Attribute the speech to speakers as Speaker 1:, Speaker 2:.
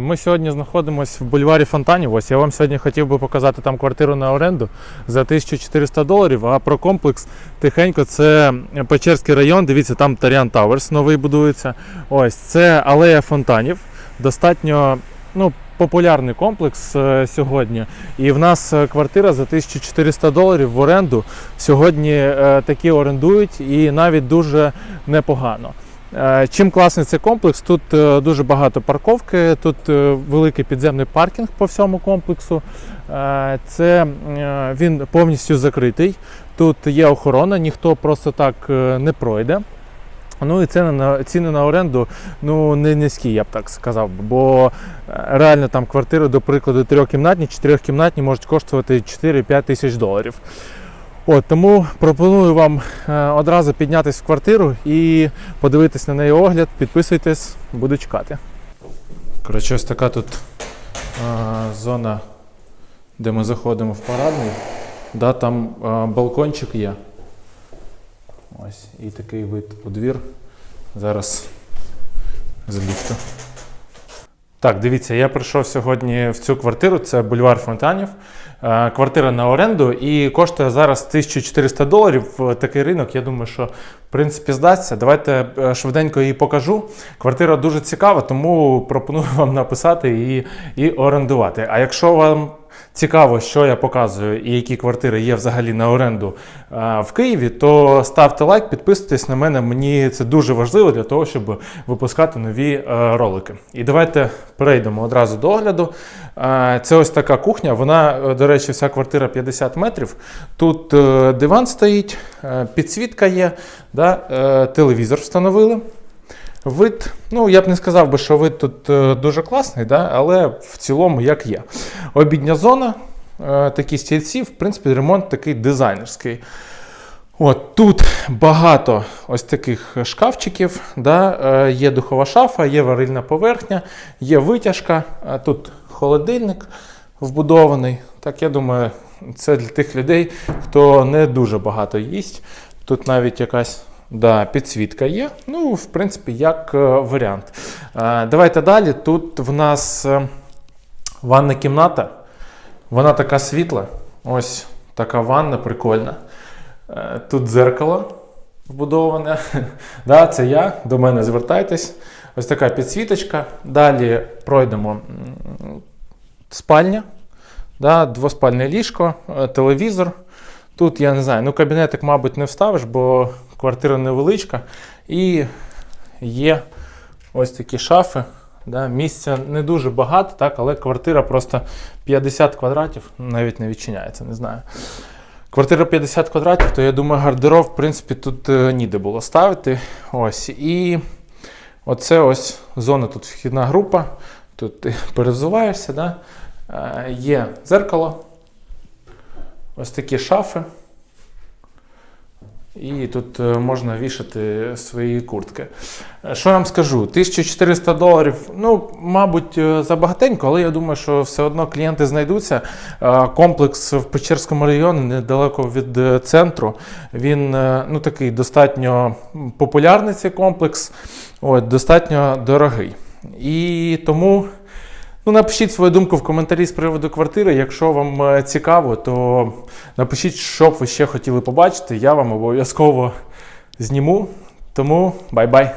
Speaker 1: Ми сьогодні знаходимося в бульварі Фонтанів. Ось я вам сьогодні хотів би показати там квартиру на оренду за 1400 доларів. А про комплекс тихенько це Печерський район. Дивіться, там Таріан Тауерс новий будується. Ось це алея фонтанів. Достатньо ну, популярний комплекс е, сьогодні. І в нас е, квартира за 1400 доларів в оренду. Сьогодні е, такі орендують і навіть дуже непогано. Е, Чим класний цей комплекс? Тут е, дуже багато парковки, тут е, великий підземний паркінг по всьому комплексу. Це він повністю закритий. Тут є охорона, ніхто просто так не пройде. Ну і ціни на ціни на оренду ну не низькі, я б так сказав. Бо реально там квартири, до прикладу, трьохкімнатні, чотирьохкімнатні можуть коштувати 4-5 тисяч доларів. От, тому пропоную вам е, одразу піднятися в квартиру і подивитись на неї огляд. Підписуйтесь, буду чекати. Коротше, ось така тут е, зона, де ми заходимо в парадний. Да, там е, балкончик є. Ось і такий вид у двір. Зараз з ліфту. Так, дивіться, я прийшов сьогодні в цю квартиру, це бульвар Фонтанів. Е, Квартира на оренду і коштує зараз 1400 доларів. Такий ринок, я думаю, що в принципі здасться. Давайте е, швиденько її покажу. Квартира дуже цікава, тому пропоную вам написати і, і орендувати. А якщо вам цікаво, що я показую і які квартири є взагалі на оренду е, в Києві, то ставте лайк, підписуйтесь на мене. Мені це дуже важливо для того, щоб випускати нові е, ролики. І давайте перейдемо одразу до огляду. Е, Це ось така кухня. Вона, до речі, вся квартира 50 метрів. Тут диван стоїть, підсвітка є, да, телевізор встановили. Вид, ну я б не сказав би, що вид тут е, дуже класний, да, але в цілому як є. Обідня зона, е, такі стільці, в принципі, ремонт такий дизайнерський. От тут багато ось таких шкафчиків. Да, е, є духова шафа, є варильна поверхня, є витяжка, а тут холодильник вбудований. Так, я думаю, це для тих людей, хто не дуже багато їсть. Тут навіть якась да, підсвітка є. Ну, в принципі, як е, варіант. Е, давайте далі. Тут в нас е, ванна кімната. Вона така світла. Ось така ванна прикольна. Тут дзеркало вбудоване. да, це я. До мене звертайтесь. Ось така підсвіточка. Далі пройдемо спальня. Да, двоспальне ліжко, телевізор. Тут я не знаю, ну кабінетик, мабуть, не вставиш, бо квартира невеличка. І є ось такі шафи. Да, місця не дуже багато, так, але квартира просто 50 квадратів, навіть не відчиняється, не знаю. Квартира 50 квадратів, то я думаю, гардероб, в принципі, тут е, ніде було ставити. Ось. І оце ось зона, тут вхідна група. Тут ти перезуваєшся, да? Е, є дзеркало, ось такі шафи. І тут е, можна вішати свої куртки. Е, Що я вам скажу? 1400 доларів, ну, мабуть, е, забагатенько, але я думаю, що все одно клієнти знайдуться. Комплекс в Печерському районі, недалеко від центру. Він ну, такий достатньо популярний цей комплекс, от, достатньо дорогий. І тому. Ну, напишіть свою думку в коментарі з приводу квартири. Якщо вам е, цікаво, то напишіть, що б ви ще хотіли побачити. Я вам обов'язково зніму. Тому бай-бай.